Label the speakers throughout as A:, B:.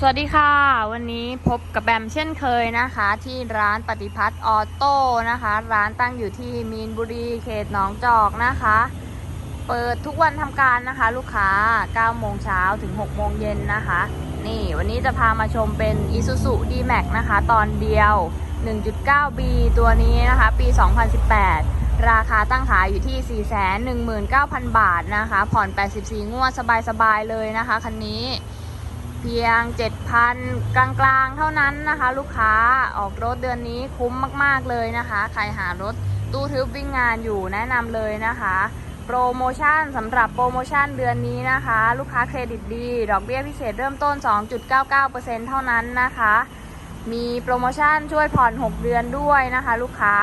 A: สวัสดีค่ะ วันนี้พบกับแบมเช่นเคยนะคะ ที่ร้านปฏิพัฒน์ออโต้นะคะ ร้านตั้งอยู่ที่มีนบุรีเขตหนองจอกนะคะ เปิดทุกวันทำการนะคะ ลูกค้า 9 โมงเช้าถึง 6 โมงเย็นนะคะ นี่วันนี้จะพามาชมเป็น Isuzu D-Max นะคะ ตอนเดียว 1.9B ตัวนี้นะคะ ปี 2018 ราคาตั้งขายอยู่ที่ 419,000 บาทนะคะ ผ่อน 84 งวดสบายๆเลยนะคะคันนี้ พียง 7,000 กลางๆ เท่านั้นนะคะ ลูกค้าออกรถเดือนนี้คุ้มมากๆเลยนะคะ ใครหารถตู้ทึบวิ่งงานอยู่แนะนำเลยนะคะ โปรโมชั่นสำหรับโปรโมชั่นเดือนนี้นะคะ ลูกค้าเครดิตดี ดอกเบี้ยพิเศษเริ่มต้น 2.99%เท่านั้นนะคะ มีโปรโมชั่นช่วยผ่อน 6 เดือนด้วยนะคะ ลูกค้า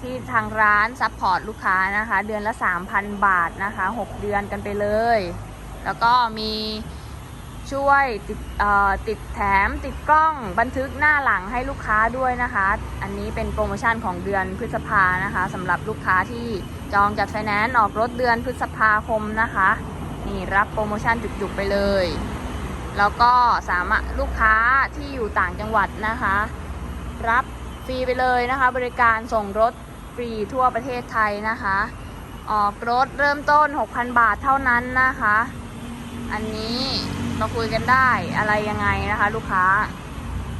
A: ที่ทางร้านซัพพอร์ตลูกค้านะคะ เดือนละ 3,000 บาทนะคะ 6 เดือนกันไปเลย แล้วก็มี ช่วยติดติดแถมติดกล้องบันทึกหน้าหลังให้ลูกค้าด้วยนะคะ อันนี้เป็นโปรโมชั่นของเดือนพฤษภานะคะสำหรับลูกค้าที่จองจัดไฟแนนซ์ออกรถเดือนพฤษภาคมนะคะ นี่รับโปรโมชั่นจุกๆไปเลย แล้วก็สามารถลูกค้าที่อยู่ต่างจังหวัดนะคะ รับฟรีไปเลยนะคะ บริการส่งรถฟรีทั่วประเทศไทยนะคะ ออกรถเริ่มต้น 6,000 บาทเท่านั้นนะคะ อันนี้ มาคุยกันได้อะไรยังไงนะคะ ลูกค้า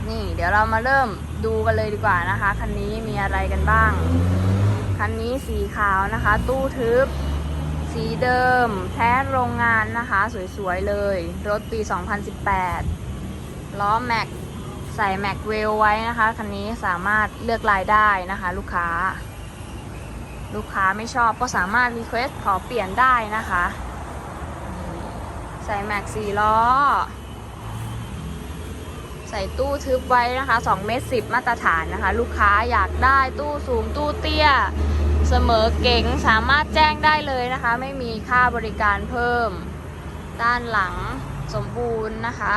A: นี่ เดี๋ยวเรามาเริ่มดูกันเลยดีกว่านะคะ คันนี้มีอะไรกันบ้าง คันนี้สีขาวนะคะ ตู้ทึบ สีเดิม แท้โรงงานนะคะ สวยๆเลย รถปี 2018 ล้อแม็กใส่แม็กเวลไว้นะคะ คันนี้สามารถเลือกลายได้นะคะ ลูกค้า ลูกค้าไม่ชอบก็สามารถรีเควสขอเปลี่ยนได้นะคะ ใส่แม็กสี่ล้อ ใส่ตู้ทึบไว้นะคะ2เมตร10 มาตรฐานนะคะ ลูกค้าอยากได้ตู้สูงตู้เตี้ย เสมอเก๋งสามารถแจ้งได้เลยนะคะ ไม่มีค่าบริการเพิ่ม ด้านหลังสมบูรณ์นะคะ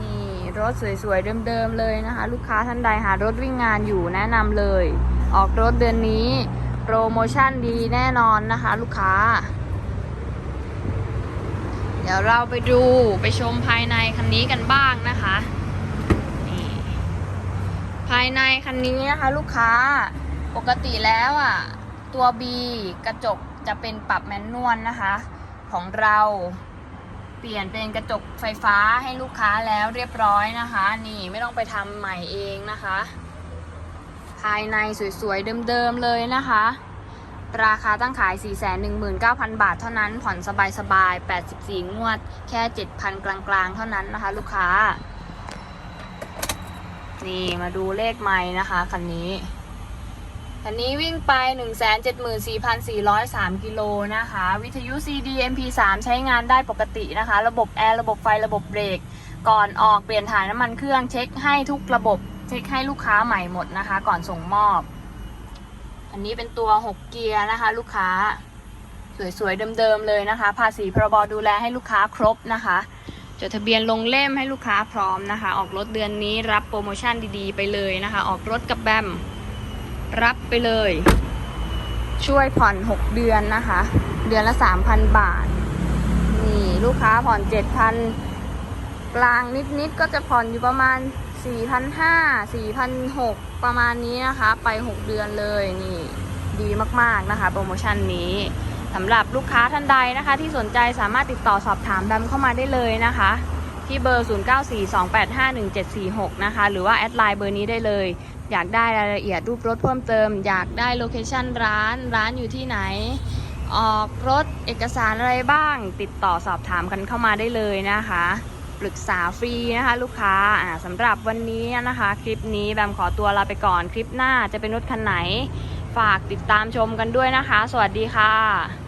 A: นี่รถสวยๆ เดิมๆ เลยนะคะ ลูกค้าท่านใดหารถวิ่งงานอยู่แนะนำเลย ออกรถเดือนนี้ โปรโมชั่นดีแน่นอนนะคะ ลูกค้า เดี๋ยวเราไปดูไปชมภายในคันนี้กันบ้างนะคะนี่ภายในคันนี้นะคะ ลูกค้าปกติแล้วอะ ตัว B กระจกจะเป็นปรับแมนนวลนะคะ ของเราเปลี่ยนเป็นกระจกไฟฟ้าให้ลูกค้าแล้วเรียบร้อยนะคะ นี่ไม่ต้องไปทำใหม่เองนะคะ ภายในสวยๆเดิมๆเลยนะคะ ราคาตั้งขาย 419,000 บาทเท่านั้น ผ่อนสบายๆ84 งวด แค่ 7,000 กลางๆ เท่านั้นนะคะ ลูกค้า นี่มาดูเลขไม้นะคะคันนี้ คันนี้วิ่งไป 174,403 กิโลนะคะ วิทยุ CD MP3 ใช้งานได้ปกตินะคะ ระบบแอร์ระบบไฟระบบเบรก ก่อนออกเปลี่ยนถ่ายน้ำมันเครื่องเช็คให้ทุกระบบ เช็คให้ลูกค้าใหม่หมดนะคะ ก่อนส่งมอบ อันนี้เป็นตัว6เกียร์นะคะ ลูกค้า สวยๆเดิมๆเลยนะคะ ภาษีพรบดูแลให้ลูกค้าครบนะคะจดทะเบียนลงเล่มให้ลูกค้าพร้อมนะคะ ออกรถเดือนนี้รับโปรโมชั่นดีๆ ไปเลยนะคะ ออกรถกับแบมรับไปเลย ช่วยผ่อน 6 เดือนนะคะ เดือนละ 3,000 บาท นี่ลูกค้าผ่อน 7,000 กลางนิดๆ ก็จะผ่อนอยู่ประมาณ 4,500 4,600 ประมาณนี้นะคะ ไป 6 เดือนเลยนี่ดีมากๆนะคะ โปรโมชั่นนี้สำหรับลูกค้าท่านใดนะคะ ที่สนใจสามารถติดต่อสอบถามแบมเข้ามาได้เลยนะคะ ที่เบอร์ 0942851746 นะคะ หรือว่าแอดไลน์เบอร์นี้ได้เลย อยากได้รายละเอียดรูปรถเพิ่มเติม อยากได้โลเคชั่นร้านร้านอยู่ที่ไหน ออกรถเอกสารอะไรบ้าง ติดต่อสอบถามกันเข้ามาได้เลยนะคะ ปรึกษาฟรีนะคะลูกค้าอ่าสำหรับวันนี้นะคะ คลิปนี้แบมขอตัวลาไปก่อนคลิปหน้าจะเป็นรถคันไหน ฝากติดตามชมกันด้วยนะคะ สวัสดีค่ะ